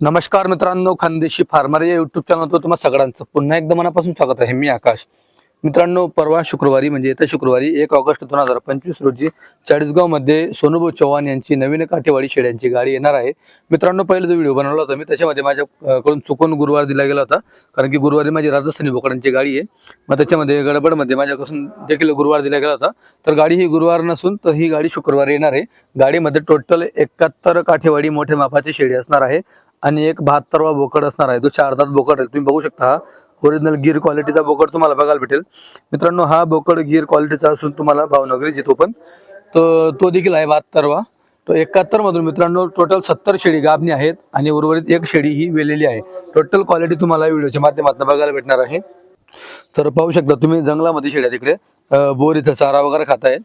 नमस्कार मित्रांनो खानदेशी फार्मर या युट्यूब चॅनलवर तुम्हा सगळ्यांचं पुन्हा एकदा मनापासून स्वागत आहे. मी आकाश. मित्रांनो परवा शुक्रवारी म्हणजे येत्या शुक्रवारी एक ऑगस्ट दोन हजार पंचवीस रोजी चाळीसगावमध्ये सोनूभाऊ चव्हाण यांची नवीन काठेवाडी शेड्यांची गाडी येणार आहे. मित्रांनो पहिला जो व्हिडिओ बनवला होता मी त्याच्यामध्ये माझ्याकडून चुकून गुरुवार दिला गेला होता. कारण की गुरुवारी माझी राजस्थानी बोकडांची गाडी आहे. मग त्याच्यामध्ये गडबडमध्ये माझ्यापासून देखील गुरुवार दिला गेला होता. तर गाडी ही गुरुवार नसून तर ही गाडी शुक्रवारी येणार आहे. गाडीमध्ये टोटल एकाहत्तर काठेवाडी मोठ्या मापाची शेडी असणार आहे. आणि एक बहात्तरवा बोकड असणार आहे. तो शारदात बोकड आहे. तुम्ही बघू शकता ओरिजिनल गिर क्वालिटीचा बोकड तुम्हाला बघायला भेटेल. मित्रांनो हा बोकड गिर क्वालिटीचा असून तुम्हाला भावनगरी जितो पण. तो तो देखील आहे बहात्तरवा. तो एकाहत्तर मधून मित्रांनो टोटल सत्तर शेळी गाभणी आहेत आणि उर्वरित एक शेळी ही वेलेली आहे. टोटल क्वालिटी तुम्हाला व्हिडिओच्या माध्यमातून बघायला भेटणार आहे. तर पाहू शकता तुम्ही जंगलामध्ये शेळ्या तिकडे. बोर इथं चारा वगैरे खाताय.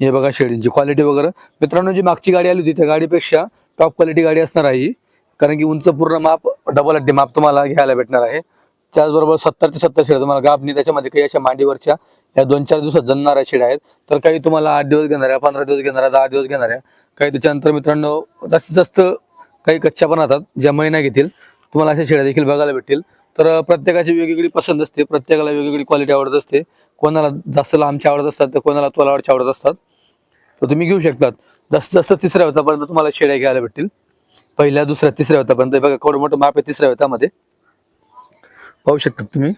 हे बघा शेळींची क्वालिटी वगैरे. मित्रांनो जी मागची गाडी आली होती त्या गाडीपेक्षा टॉप क्वालिटी गाडी असणार आहे ही. कारण की उंच पूर्ण माप डबल अड्डी माप तुम्हाला घ्यायला भेटणार आहे. त्याचबरोबर सत्तर ते सत्तर शेड तुम्हाला गाभणी त्याच्यामध्ये काही अशा मांडीवरच्या या दोन चार दिवसात जणणाऱ्या शेड आहेत. तर काही तुम्हाला आठ दिवस घेणाऱ्या पंधरा दिवस घेणाऱ्या दहा दिवस घेणाऱ्या काही त्याच्यानंतर मित्रांनो जास्तीत जास्त काही कच्च्या पण राहतात ज्या महिना घेतील तुम्हाला अशा शेळ्या देखील बघायला भेटतील. तर प्रत्येकाची वेगवेगळी पसंत असते प्रत्येकाला वेगवेगळी क्वालिटी आवडत असते. कोणाला जास्त लांबच्या आवडत असतात तर कोणाला तोलावडच्या आवडत असतात. तर तुम्ही घेऊ शकतात. जास्तीत जास्त तिसऱ्या होतापर्यंत तुम्हाला शेळ्या घ्यायला भेटतील. पहिल्या दुसऱ्या तिसऱ्या वेतापर्यंत बघा केवढं मोठं माप आहे तिसऱ्या होतामध्ये पाहू शकता तुम्ही.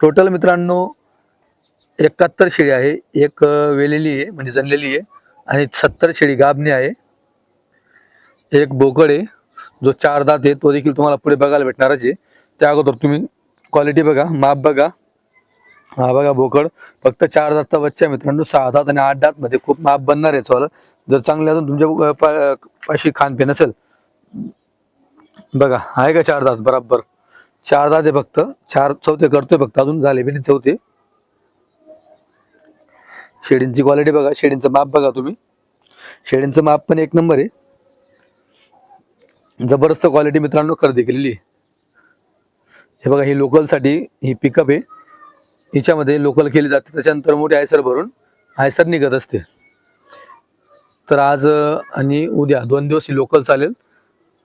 टोटल मित्रांनो एकाहत्तर शेळी आहे. एक वेलेली आहे म्हणजे जनलेली आहे. आणि सत्तर शेळी गाभणी आहे. एक बोकड आहे. जो चार दात आहे तो देखील तुम्हाला पुढे बघायला भेटणारच आहे. त्या अगोदर तुम्ही क्वालिटी बघा माप बघा. हा बघा बोकड फक्त चार दातचा बच्चा मित्रांनो सहा दात आणि आठ दात मध्ये खूप माप बनणार आहे चौल. जर चांगले अजून तुमच्या पा- पाशी खानपेन असेल. बघा आहे का चार दात? बराबर. चार दात आहे फक्त. चार चौथे करतोय फक्त. अजून झाले बी नाही चौथे. शेडींची क्वालिटी बघा. शेडींचं माप बघा तुम्ही. शेडींचं माप पण एक नंबर आहे. जबरदस्त क्वालिटी मित्रांनो खरेदी केलेली हे बघा ही लोकलसाठी ही पिकअप आहे. हिच्यामध्ये लोकल केली जाते. त्याच्यानंतर मोठी आयसर भरून आयसर निघत असते. तर आज आणि उद्या दोन दिवस ही लोकल चालेल.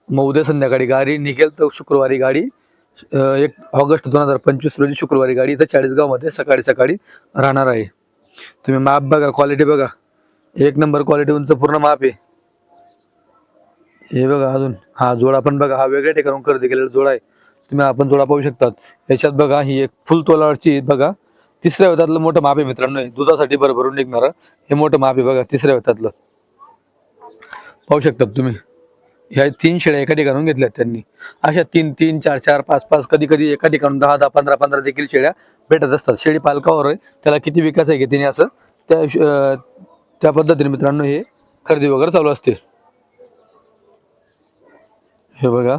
मग उद्या संध्याकाळी गाडी निघेल तर शुक्रवारी गाडी एक ऑगस्ट दोन हजार पंचवीस रोजी शुक्रवारी गाडी इथं चाळीसगावमध्ये सकाळी सकाळी राहणार आहे. तुम्ही माप बघा क्वालिटी बघा. एक नंबर क्वालिटी उंच पूर्ण माप आहे. हे बघा अजून. हा जोडा पण बघा. हा वेगळ्या ठिकाणून खरेदी केलेला जोडा आहे. तुम्ही आपण जोडा पाहू शकतात. याच्यात बघा ही एक फुल तोलावरची बघा. तिसऱ्या वेतातलं मोठं माप आहे मित्रांनो हे दुधासाठी भरभरून निघणारं. हे मोठं माप आहे बघा तिसऱ्या वेतातलं पाहू शकतात तुम्ही. ह्या तीन शेळ्या एका ठिकाणून घेतल्यात त्यांनी. अशा तीन तीन चार चार पाच पाच कधी कधी एका ठिकाणून दहा दहा पंधरा पंधरा देखील शेळ्या भेटत असतात. शेळी पालकावर आहे. त्याला किती विकास आहे घेतीने असं त्या त्या पद्धतीने मित्रांनो हे खरेदी वगैरे चालू असते हे बघा.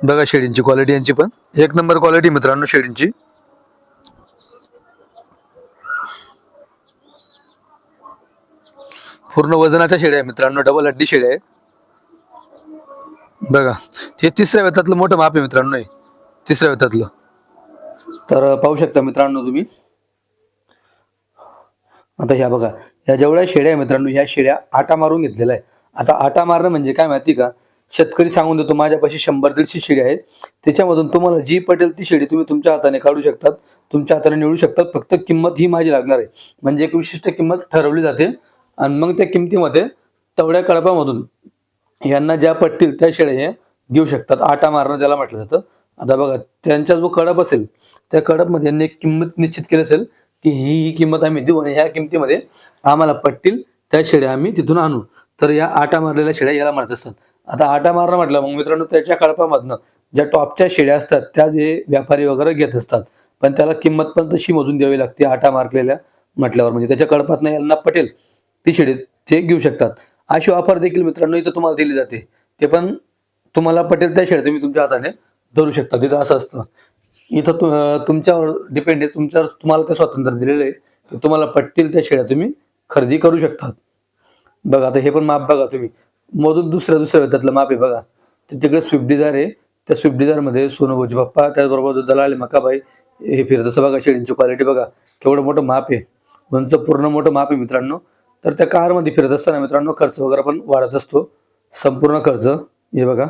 बघा शेडींची क्वालिटी यांची पण. एक नंबर क्वालिटी मित्रांनो शेडींची. पूर्ण वजनाच्या शेड्या आहे मित्रांनो डबल हड्डी शेड्या आहे. बघा हे तिसऱ्या वेतातलं मोठं माप आहे मित्रांनो हे. तिसऱ्या वेतातलं तर पाहू शकता मित्रांनो तुम्ही. आता ह्या बघा या जेवढ्या शेळ्या आहे मित्रांनो ह्या शेळ्या आटा मारून घेतलेल्या आहे आता आटा मारणं म्हणजे काय माहिती का? शेतकरी सांगून देतो माझ्यापाशी शंभर दीडशे शेळी आहेत. त्याच्यामधून तुम्हाला जी पटेल ती शेळी तुम्ही तुमच्या हाताने काढू शकतात. तुमच्या हाताने निवडू शकतात. फक्त किंमत ही माझी लागणार आहे. म्हणजे एक विशिष्ट किंमत ठरवली जाते. आणि मग त्या किमतीमध्ये तेवढ्या कळपामधून यांना ज्या पटतील त्या शेळ्या हे घेऊ शकतात. आटा मारणं ज्याला म्हटलं जातं. आता बघा त्यांचा जो कडप असेल त्या कडपमध्ये यांनी एक किंमत निश्चित केली असेल की ही ही किंमत आम्ही देऊ आणि ह्या किमतीमध्ये आम्हाला पटतील त्या शेळ्या आम्ही तिथून आणू. तर या आटा मारलेल्या शेळ्या याला म्हणत असतात. आता आटा मारणं म्हटलं मग मित्रांनो त्याच्या कळपामधनं ज्या टॉपच्या शेड्या असतात त्या जे व्यापारी वगैरे घेत असतात पण त्याला किंमत पण तशी मोजून द्यावी लागते आटा मारलेल्या म्हटल्यावर. म्हणजे त्याच्या कळपातनं यांना पटेल ती शेळी ते घेऊ शकतात. अशी ऑफर देखील मित्रांनो इथं तुम्हाला दिली जाते. ते पण तुम्हाला पटेल त्या शेड्या तुम्ही तुमच्या हाताने धरू शकता. तिथं असं असतं. इथं तु- तुमच्यावर डिपेंड आहे. तुमच्यावर तुम्हाला ते स्वातंत्र्य दिलेलं आहे की तुम्हाला पटतील त्या शेळ्या तुम्ही खरेदी करू शकतात. बघा आता हे पण माप बघा तुम्ही. मधून दुसऱ्या दुसऱ्या वेतातलं माप आहे बघा. ते तिकडे स्विफ्ट डिझायर आहे. त्या स्विफ्ट डिझायरमध्ये सोनोभाऊची बाप्पा त्याचबरोबर जो दलाल मकाबाई हे फिरत बघा शेळींची क्वालिटी बघा. केवढं मोठं माप आहे. उंच पूर्ण मोठं माप आहे मित्रांनो. तर त्या कारमध्ये फिरत असताना मित्रांनो खर्च वगैरे पण वाढत असतो. संपूर्ण खर्च हे बघा.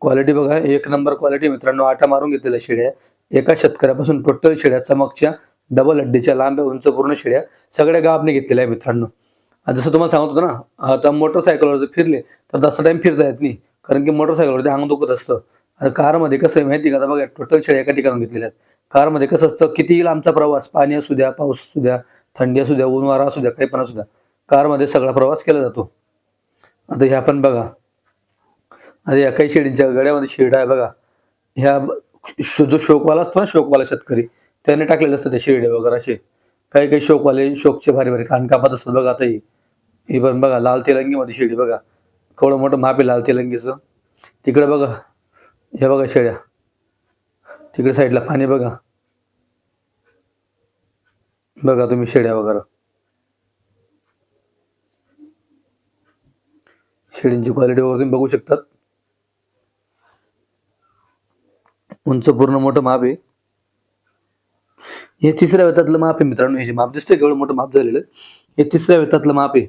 क्वालिटी बघा एक नंबर क्वालिटी मित्रांनो. आटा मारून घेतलेल्या शेड्या एका शेतकऱ्यापासून टोटल शेड्या चमकच्या डबल अड्डीच्या लांब्या उंच पूर्ण शेड्या सगळ्या गाबने घेतलेल्या आहे मित्रांनो. जसं तुम्हाला सांगत होतो ना आता मोटरसायकलवर जर फिरले तर जास्त टाइम फिरता येत नाही. कारण की मोटरसायकलवरती अंग दुखत असतं. आता कारमध्ये कसं आहे माहिती का? आता बघा टोटल शेड्या एका ठिकाणी घेतलेल्या आहेत. कारमध्ये कसं असतं कितीही लांबचा प्रवास? पाणी असू द्या पाऊस असू द्या थंडी असू द्या ऊन वारा असू द्या काही पण असू द्या. कारमध्ये सगळा प्रवास केला जातो. आता ह्या पण बघा. आता या काही शेळींच्या गड्यामध्ये शेड आहे बघा. ह्या शो- जो शोकवाला असतो ना शोकवाला शेतकरी त्याने टाकलेले असतं ते शेडे वगैरे असे. काही काही शोकवाले शोकचे भारी भारी कान कापत असतात बघा आता ही पण बघा लाल तेलंगीमध्ये शेळी बघा. केवढं मोठं माप आहे लाल तेलंगीचं तिकडे बघा हे बघा शेड्या तिकडे साईडला पाणी बघा. बघा तुम्ही शेड्या वगैरे. शेडींची क्वालिटी वगैरे तुम्ही बघू शकतात. उंच पूर्ण मोठं माप आहे. हे तिसऱ्या वेतातलं माप आहे मित्रांनो हे जे माप दिसतंय केवढं मोठं माप झालेलं हे तिसऱ्या वेतातलं माप आहे.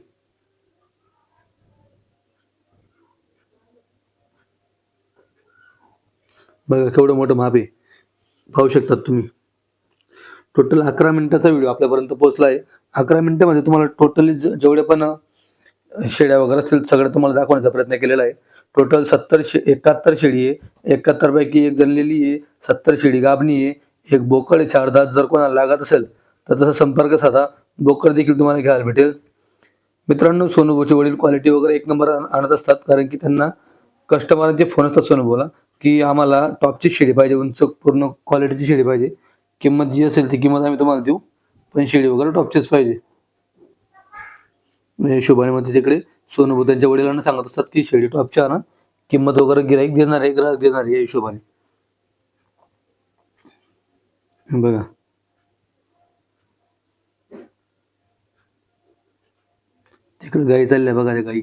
बघा केवढं मोठं माप आहे पाहू शकतात तुम्ही. टोटल अकरा मिनिटाचा व्हिडिओ आपल्यापर्यंत पोहोचला आहे अकरा मिनिटामध्ये तुम्हाला टोटली जेवढे पण शेड्या वगैरे असतील सगळं तुम्हाला दाखवण्याचा प्रयत्न केलेला आहे. टोटल सत्तर शे एकाहत्तर शेळी आहे. एकाहत्तरपैकी एक जणलेली आहे सत्तर शेळी गाभणी आहे एक बोकड आहे चार दात जर कोणाला लागत असेल तर तसा संपर्क साधा. बोकड देखील तुम्हाला घ्यायला भेटेल. मित्रांनो सोनूभाऊचे वडील क्वालिटी वगैरे एक नंबर आणत असतात कारण की त्यांना कस्टमरांचे फोन असतात सोनूभाऊला. की आम्हाला टॉपची शेळी पाहिजे उंच पूर्ण क्वालिटीची शेळी पाहिजे. किंमत जी असेल ती किंमत आम्ही तुम्हाला देऊ पण शेळी वगैरे टॉपचीच पाहिजे. म्हणजे हिशोबाने मग तिकडे सोनू त्यांच्या वडिलांना सांगत असतात की शेळी टॉपच्या आणा किंमत वगैरे गिराईक देणार आहे ग्राहक देणार आहे या हिशोबाने. बघा. तिकडे गाई चालल्या बघा त्या गाई.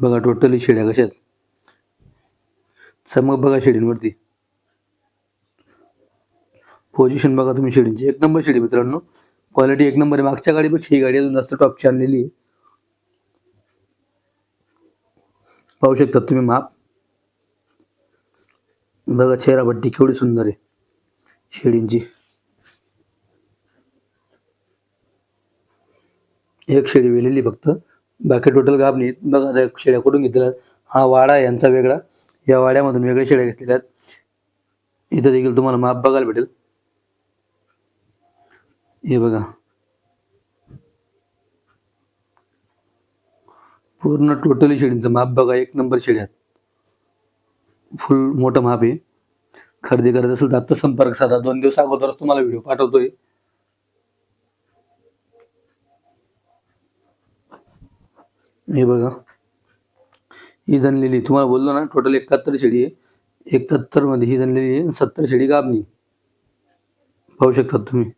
बघा टोटली शेड्या कशात चमक बघा शेडींवरती. पोझिशन बघा तुम्ही शेडींची. एक नंबर शेडी मित्रांनो. क्वालिटी एक नंबर आहे. मागच्या गाडीपेक्षा ही गाडी अजून जास्त टॉपची आणलेली आहे. पाहू शकतात तुम्ही माप बघा चेहरापट्टी केवढी सुंदर आहे शेडींची. एक शेडी वेलेली फक्त. बाकी टोटल गाभ नाही बघा शेड्या कुठून घेतल्या. हा वाडा यांचा वेगळा. या वाड्यामधून वेगळ्या शेळ्या घेतलेल्या आहेत. इथं देखील तुम्हाला माप बघायला भेटेल. हे बघा. पूर्ण टोटली शेळींचं माप बघा एक नंबर शेळ्यात फुल मोठं माप आहे. खरेदी करत असेल तर आता संपर्क साधा. दोन दिवस अगोदरच तुम्हाला व्हिडिओ पाठवतोय. हे बघा. ही जणलेली तुम्हाला बोललो ना टोटल एकाहत्तर शेळी आहे. एकाहत्तरमध्ये ही जणलेली आहे सत्तर शेळी गाबणी पाहू शकतात तुम्ही.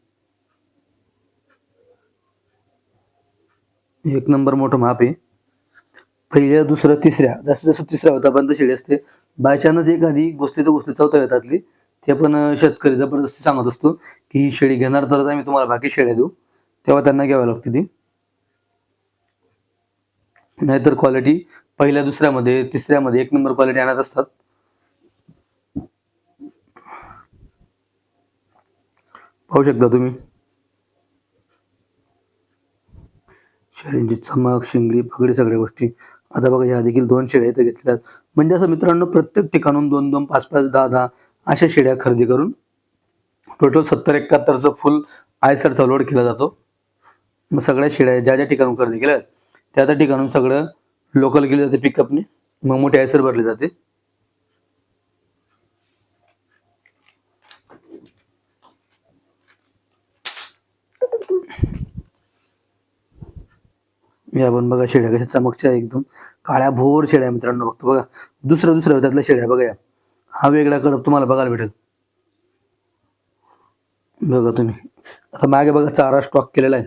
एक नंबर मोठं माप आहे. पहिल्या दुसऱ्या तिसऱ्या जास्तीत जास्त तिसऱ्या होतापर्यंत शेळी असते. बाय चान्स एखादी गोष्टी तर गोष्टी चौथ्या येतातली ते पण शेतकरी जबरदस्ती सांगत असतो की ही शेळी घेणार तरच आम्ही तुम्हाला बाकी शेळ्या देऊ. तेव्हा त्यांना घ्यावी लागते ती. नाहीतर क्वालिटी पहिल्या दुसऱ्यामध्ये तिसऱ्यामध्ये एक नंबर क्वालिटी आणत असतात. पाहू शकता तुम्ही. शेळींची चमक शिंगडी पगडी सगळ्या गोष्टी. आता बघा ह्या देखील दोन शेळ्या इथं घेतल्यात. म्हणजे असं मित्रांनो प्रत्येक ठिकाणून दोन दोन पाच पाच दहा दहा अशा शेळ्या खरेदी करून टोटल सत्तर एकाहत्तरचं फुल आयसरचा लोड केला जातो. मग सगळ्या शेळ्या ज्या ज्या ठिकाणून खरेदी केल्या आहेत, त्या त्या ठिकाणून सगळं लोकल केले जाते पिकअपने मग मोठे आयसर भरली जाते. या पण बघा शेळ्या कशा चमकच्या एकदम. काळ्या भोर शेळ्या मित्रांनो बघतो बघा. दुसऱ्या दुसऱ्या त्यातल्या शेळ्या बघा या. हा वेगळा कडप तुम्हाला बघायला भेटेल. बघा तुम्ही. आता मागे बघा चारा स्टॉक केलेला आहे.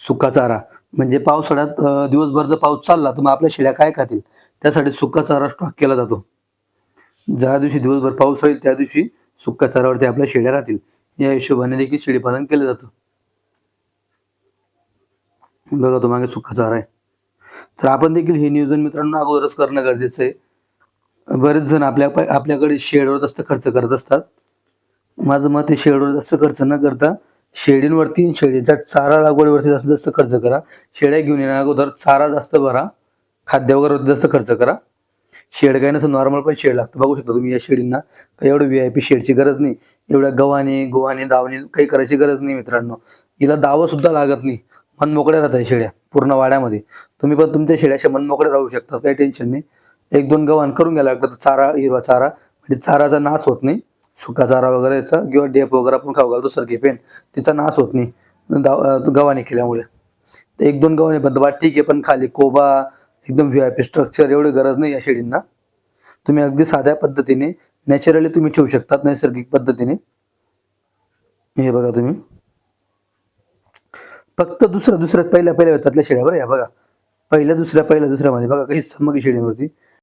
सुका चारा. म्हणजे पावसाळ्यात दिवसभर जर पाऊस चालला तर मग आपल्या शेळ्या काय खातील? त्यासाठी सुका चारा स्टॉक केला जातो. ज्या दिवशी दिवसभर पाऊस राहील त्या दिवशी सुक्का चारावरती आपल्या शेळ्या राहतील. या हिशोबाने देखील शेळीपालन केलं जातं. बघा तो मागे सुका चारा आहे. तर आपण देखील हे नियोजन मित्रांनो अगोदरच करणं गरजेचं आहे. बरेच जण आपल्या आपल्याकडे शेडवर जास्त खर्च करत असतात. माझं मत हे शेडवर जास्त खर्च न करता शेळींवरती शेळीच्या चारा लागवडीवरती जास्त जास्त खर्च करा शेळ्या घेऊन येण्या अगोदर चारा जास्त भरा खाद्य वगैरे जास्त खर्च करा. शेड काय नसं नॉर्मल पण शेड लागतं. बघू शकता तुम्ही या शेडींना. काही एवढं व्ही आय पी शेडची गरज नाही. एवढ्या गव्हाने गोवाने दावणे काही करायची गरज नाही मित्रांनो. हिला दावं सुद्धा लागत नाही. मन मोकळ्या राहतात शेड्या पूर्ण वाड्यामध्ये. तुम्ही पण तुमच्या शेळ्याच्या मन मोकळे राहू शकता. काही टेन्शन नाही. एक दोन गव्हाण करून घ्यायला लागतात चारा हिरवा चारा. म्हणजे चाराचा नाश होत नाही. सुका चारा वगैरेचा किंवा डेप वगैरे आपण खाऊ घालतो सरकी पेन तिचा नाश होत नाही. दाव गव्हाणे केल्यामुळे. तर एक दोन गव्हाणे पण ठीक आहे पण खाली कोबा एकदम व्ही आय पी स्ट्रक्चर एवढी गरज नाही या शेळींना तुम्ही अगदी साध्या पद्धतीने नॅचरली तुम्ही ठेवू शकतात नैसर्गिक पद्धतीने. हे बघा तुम्ही. फक्त दुसऱ्या दुसऱ्या पहिल्या पहिल्या त्यातल्या शेळ्या बरं या बघा. पहिल्या दुसऱ्या पहिल्या दुसऱ्यामध्ये बघा काही समग शेळीवरती